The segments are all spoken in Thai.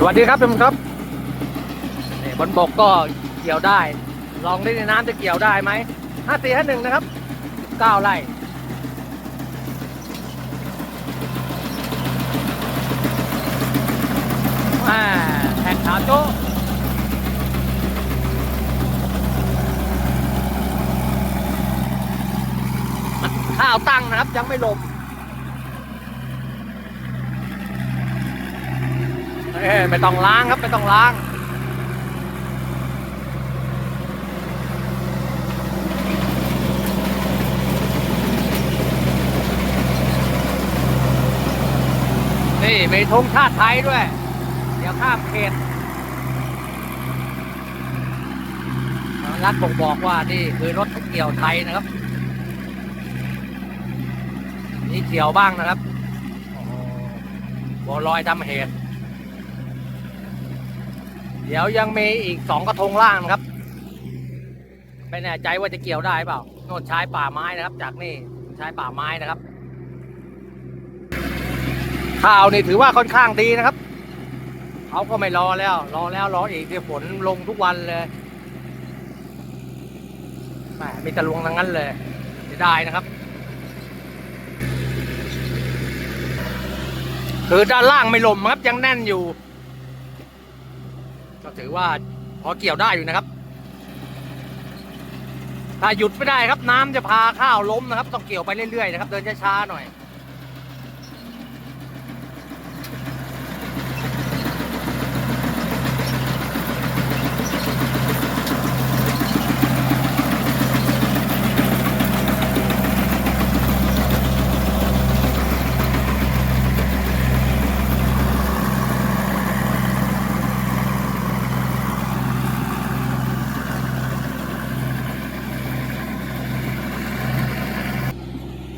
สวัสดีครับท่านครับนี่บนบกก็เกี่ยวได้ ลองเล่นในน้ำจะเกี่ยวได้ไหมห้าสี่ห้าหนึ่งนะครับเก้าไร่อ่าแท็กขาโจ้ข้าวตั้งนะครับยังไม่ลม เอ้ไม่ต้องล้างครับไม่ต้องล้างนี่มีธงชาติไทยด้วย เดี๋ยวข้ามเขตรัฐบอกบอกว่านี่คือรถเกี่ยวไทยนะครับ นี่เกี่ยวบ้างนะครับโอ้โหบัวลอยทำเหตุ เดี๋ยวยังมีอีกสองกระทงล่างนะครับไม่แน่ใจว่าจะเกี่ยวได้เปล่าโน่นชายป่าไม้นะครับ จากนี่ชายป่าไม้นะครับข่าวนี่ถือว่าค่อนข้างดีนะครับเขาก็ไม่รอแล้ว รอแล้วรออีกเดี๋ยวฝนลงทุกวันเลยแหมมีต่ลวงทั้งนั้นเลยจะได้นะครับ คือด้านล่างไม่ลมครับยังแน่นอยู่ ถือว่าพอเกี่ยวได้อยู่นะครับ ถ้าหยุดไม่ได้ครับน้ำจะพาข้าวล้มนะครับ ต้องเกี่ยวไปเรื่อยๆนะครับ เดินช้าๆหน่อย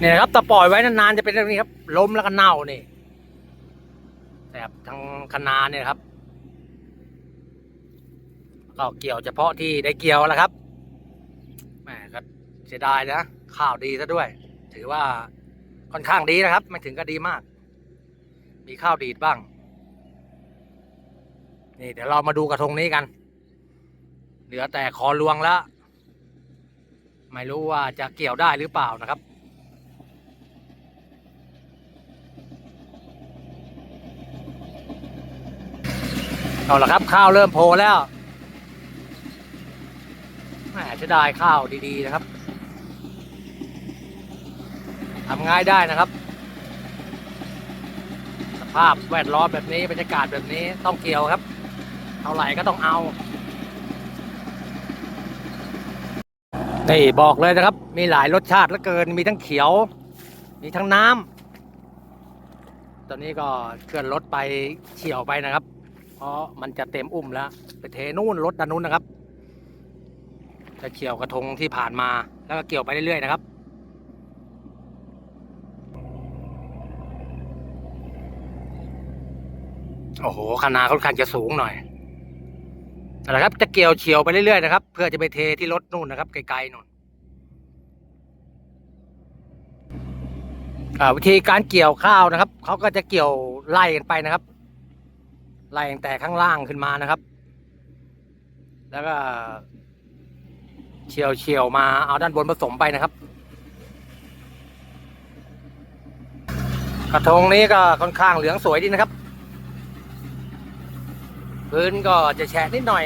เนี่ยครับแต่ปล่อยไว้นานๆจะเป็นแบบนี้ครับล้มแล้วก็เน่านี่แต่ทางคณาเนี่ยครับ ก็เกี่ยวเฉพาะที่ได้เกี่ยวแล้วครับแหมก็เสียดายนะข่าวดีซะด้วย ถือว่าค่อนข้างดีนะครับ ไม่ถึงก็ดีมาก มีข้าวดีดบ้าง นี่เดี๋ยวเรามาดูกระทงนี้กัน เหลือแต่คอลวงแล้ว ไม่รู้ว่าจะเกี่ยวได้หรือเปล่านะครับ เอาละครับข้าวเริ่มโผล่แล้วแหมจะได้ข้าวดีๆนะครับทำง่ายได้นะครับ สภาพแวดล้อมแบบนี้บรรยากาศแบบนี้ต้องเกี่ยวครับเท่าไหร่ก็ต้องเอานี่บอกเลยนะครับ มีหลายรสชาติเหลือเกินมีทั้งเขียว มีทั้งน้ำตอนนี้ก็เคลื่อนรถไปเฉียวไปนะครับ เพราะมันจะเต็มอุ้มแล้ว ไปเทนู่นรถด้านนู้นนะครับ จะเกี่ยวกระทงที่ผ่านมาแล้วก็เกี่ยวไปเรื่อยๆนะครับโอ้โหคณาค่อนข้างจะสูงหน่อยนะครับ จะเกี่ยวเฉียวไปเรื่อยๆนะครับ เพื่อจะไปเทที่รถนู่นนะครับ ไกลๆนู่นวิธีการเกี่ยวข้าวนะครับเขาก็จะเกี่ยวไล่กันไปนะครับ ไล่ตั้งแต่ข้างล่างขึ้นมานะครับ แล้วก็เฉียวเฉียวมาเอาด้านบนผสมไปนะครับ กระทงนี้ก็ค่อนข้างเหลืองสวยดีนะครับ พื้นก็จะแฉะนิดหน่อย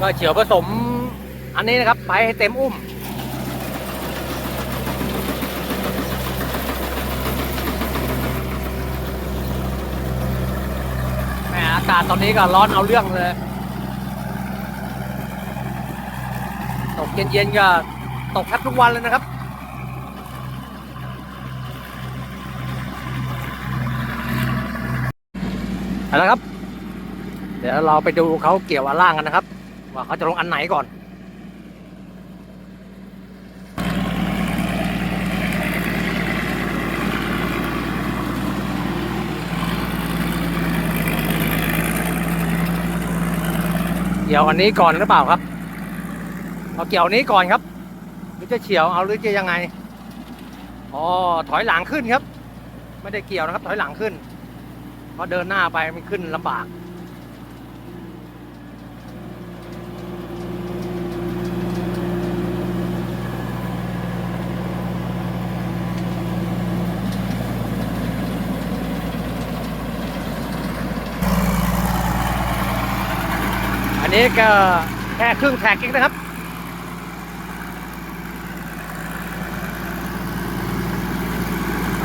ก็เฉียวผสมอันนี้นะครับ ไปให้เต็มอุ้ม แหมอากาศตอนนี้ก็ร้อนเอาเรื่องเลยตกเย็นๆก็ตกแทบทุกวันเลยนะครับเอาละครับ เดี๋ยวเราไปดูเขาเกี่ยวอันล่างกันนะครับ ว่าเขาจะลงอันไหนก่อน เกี่ยวอันนี้ก่อนหรือเปล่าครับเอาเกี่ยวนี้ก่อนครับหรือจะเฉียวเอาหรือจะยังไงอ๋อถอยหลังขึ้นครับ ไม่ได้เกี่ยวนะครับ ถอยหลังขึ้นเพราะเดินหน้าไปมันขึ้นลำบาก นี้ก็แค่ครึ่งแท็กเองนะครับ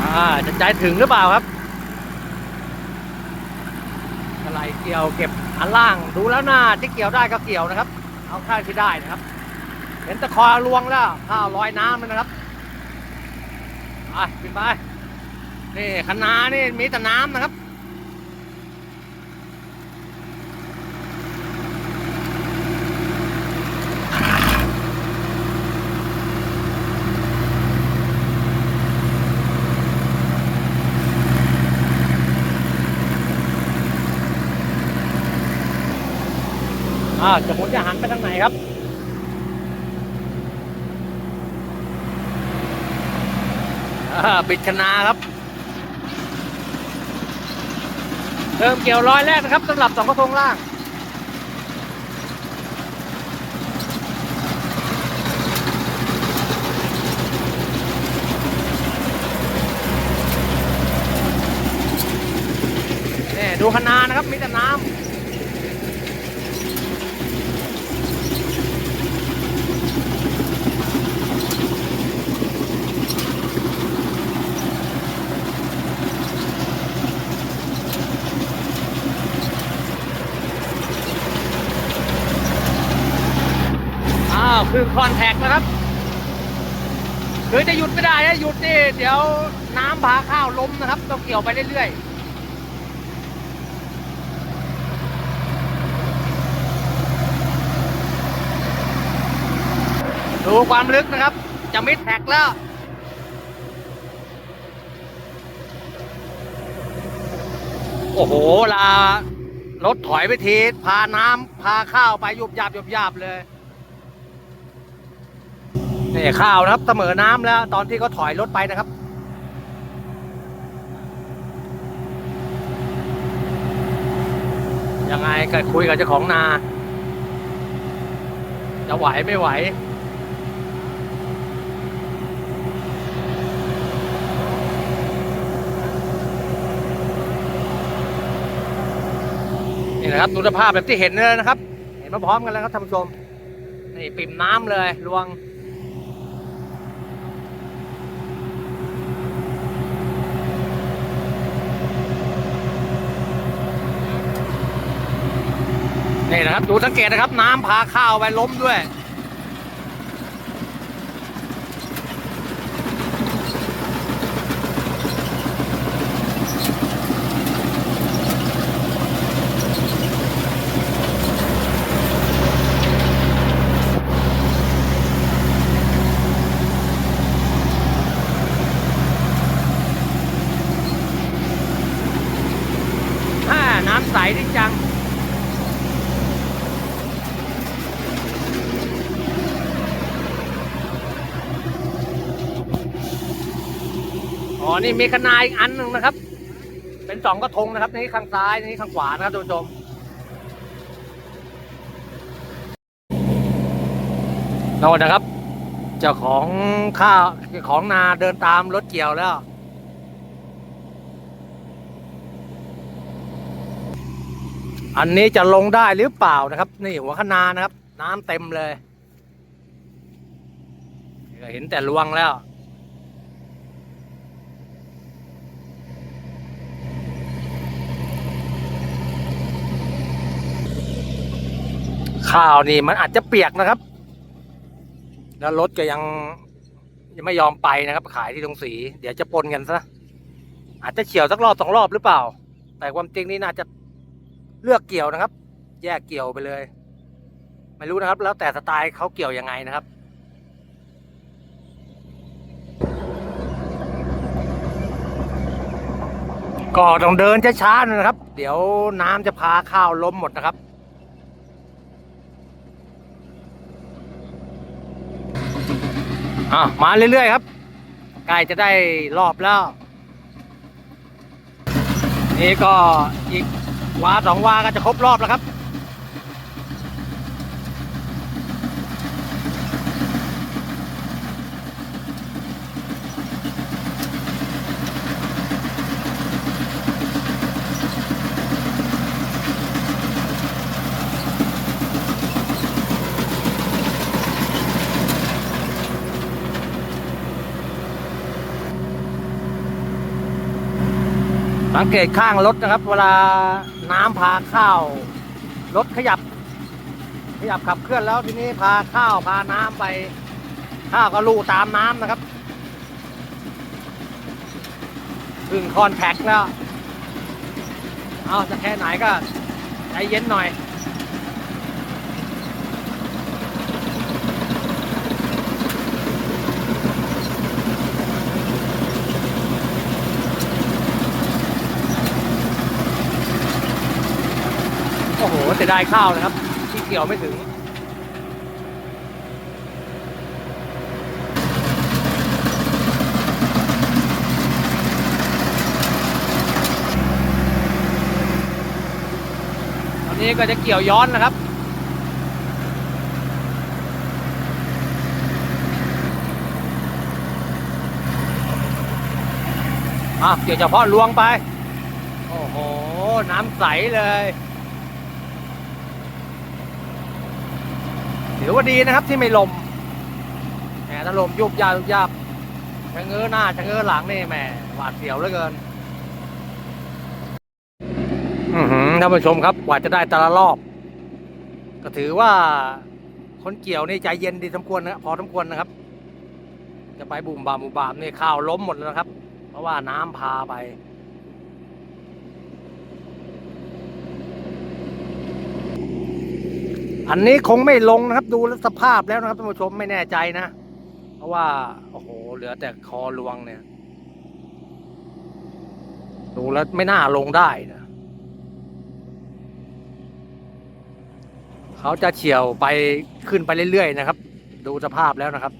อ่า จะใจถึงหรือเปล่าครับอะไรเกี่ยวเก็บอันล่างดูแล้วหน่าที่เกี่ยวได้ก็เกี่ยวนะครับ เอาข้างที่ได้นะครับ เห็นตะคอลวงแล้วข้าวลอยน้ำแล้วนะครับไปขึ้นไปนี่คณะนี่มีแต่น้ำนะครับ อ่าจะมุนจะหันไปทางไหนครับ อ่าปิดคณาครับ เริ่มเกี่ยวร้อยแรกนะครับสำหรับสองกระทงล่างนี่ดูคณานะครับมีแต่น้ำ อ้าว คือคอนแทคนะครับคือจะหยุดไม่ได้นะหยุดนี่เดี๋ยวน้ำพาข้าวล้มนะครับ ต้องเกี่ยวไปเรื่อยๆดูความลึกนะครับ จะมิดแท็กแล้ว โอ้โหลารถถอยไปที พาน้ำพาข้าวไปยุบยาบยุบยาบเลย นี่ข้าวนะครับเสมอน้ำแล้ว ตอนที่เขาถอยรถไปนะครับ ยังไงก็คุยกับเจ้าของนา จะไหวไม่ไหวนี่นะครับดูสภาพแบบที่เห็นเลยนะครับ เห็นมาพร้อมกันแล้วครับท่านผู้ชมนี่ปิ่มน้ำเลยลวง นี่นะครับ ดูสังเกตนะครับ น้ำพาข้าวไปล้มด้วยฮ่าน้ำใสจริงจัง นี่มีคณาอีกอันหนึ่งนะครับ เป็นสองกระทงนะครับ นี่ข้างซ้าย นี่ข้างขวานะครับท่านผู้ชม โน่นนะครับ เจ้าของข้าวของนาเดินตามรถเกี่ยวแล้ว อันนี้จะลงได้หรือเปล่านะครับ นี่หัวคนานะครับ น้ำเต็มเลย เห็นแต่ลวงแล้ว ข้าวนี่มันอาจจะเปียกนะครับ แล้วรถก็ยังยังไม่ยอมไปนะครับ ขายที่ตรงสี เดี๋ยวจะปนกันซะอาจจะเฉียวสักรอบสองรอบหรือเปล่า แต่ความจริงนี่น่าจะเลือกเกี่ยวนะครับ แยกเกี่ยวไปเลย ไม่รู้นะครับ แล้วแต่สไตล์เขาเกี่ยวยังไงนะครับก็ต้องเดินช้าๆนะครับ เดี๋ยวน้ำจะพาข้าวล้มหมดนะครับ อะมาเรื่อยๆครับใกล้จะได้รอบแล้ว นี่ก็อีกวาสองวาก็จะครบรอบแล้วครับ สังเกตข้างรถนะครับ เวลาน้ำพาข้าว รถขยับ ขยับขับเคลื่อนแล้วทีนี้พาข้าวพาน้ำไป ข้าวก็ลู่ตามน้ำนะครับถึงคอนแทคแล้ว เอาจะแค่ไหนก็ใจเย็นหน่อย โอ้โหเสียดายข้าวนะครับ ที่เกี่ยวไม่ถึงตอนนี้ก็จะเกี่ยวย้อนนะครับอะเกี่ยวเฉพาะลวงไป โอ้โห น้ำใสเลย ถือว่าดีนะครับที่ไม่ลมแหมถ้าลมยุบยาบยุบยาบชะเง้อหน้าชะเง้อหลังนี่แหมหวาดเสียวเหลือเกินอือหือท่านผู้ชมครับกว่าจะได้แต่ละรอบ ก็ถือว่าคนเกี่ยวนี่ใจเย็นดีสมควรนะพอสมควรนะครับ จะไปบุ่มบามบุ่มบามนี่ข้าวล้มหมดแล้วนะครับ เพราะว่าน้ำพาไป อันนี้คงไม่ลงนะครับ ดูแลสภาพแล้วนะครับท่านผู้ชมไม่แน่ใจนะ เพราะว่า โอ้โห เหลือแต่คอลวงเนี่ย ดูแล้วไม่น่าลงได้นะเขาจะเฉียวไปขึ้นไปเรื่อยๆนะครับ ดูสภาพแล้วนะครับ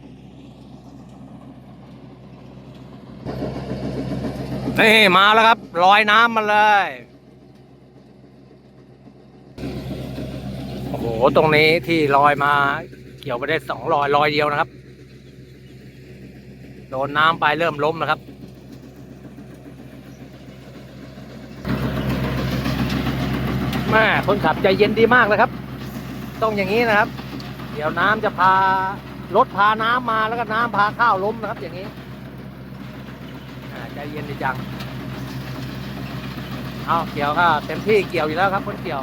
นี่มาแล้วครับลอยน้ำมาเลย โอ้โห ตรงนี้ที่ลอยมาเกี่ยวไปได้สองลอยลอยเดียวนะครับ โดนน้ำไปเริ่มล้มนะครับแม่คนขับใจเย็นดีมากเลยครับ ต้องอย่างนี้นะครับ เดี๋ยวน้ำจะพารถพาน้ำมาแล้วก็น้ำพาข้าวล้มนะครับ อย่างนี้ใจเย็นดีจังเอาเกี่ยวค่ะเต็มที่เกี่ยวอยู่แล้วครับคนเกี่ยว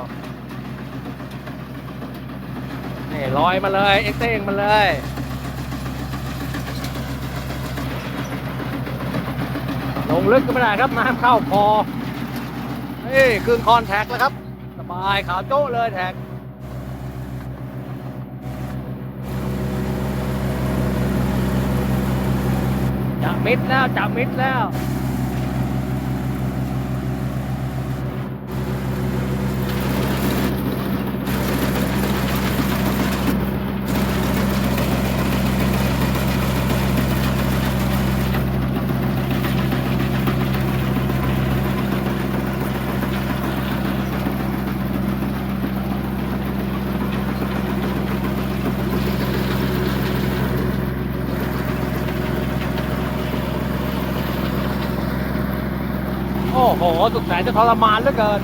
นี่ลอยมาเลยเอ็กเต้งมาเลยลงลึกก็ไม่ได้ครับน้ำเข้าคอเฮ้ยครึ่งคอนแทคแล้วครับ สบายขาวโจ้เลยแท็กจับมิดแล้วจับมิดแล้ว โอ้โหสุดแสนจะทรมานเหลือเกิน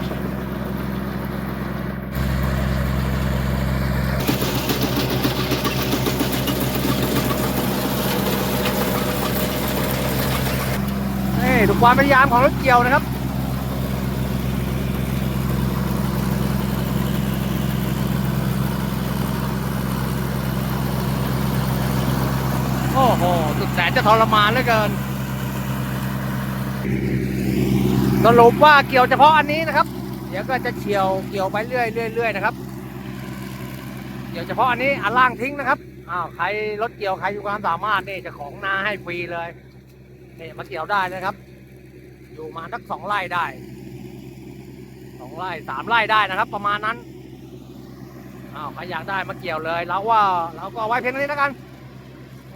นี่ดูความพยายามของรถเกี่ยวนะครับโอ้โหสุดแสนจะทรมานเหลือเกิน สรุปว่าเกี่ยวเฉพาะอันนี้นะครับ เดี๋ยวก็จะเฉียวเกี่ยวไปเรื่อยเรื่อยเรื่อยนะครับ เกี่ยวเฉพาะอันนี้อันล่างทิ้งนะครับอ้าวใครรถเกี่ยวใครอยู่ความสามารถนี่จะของนาให้ฟรีเลยนี่มาเกี่ยวได้นะครับ อยู่มาสักสองไร่ได้สองไร่สามไร่ได้นะครับ ประมาณนั้นอ้าวใครอยากได้มาเกี่ยวเลยเราว่าเราก็ไว้เพียงเท่านี้แล้วกัน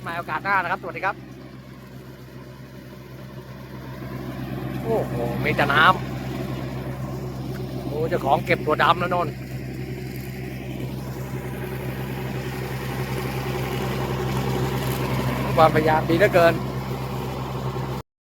ใหม่โอกาสหน้านะครับ สวัสดีครับ อ้โหมีแต่น้ำโอ้เจ้าของเก็บตัวดำแล้วนนความพยายามดีเหลือเกิน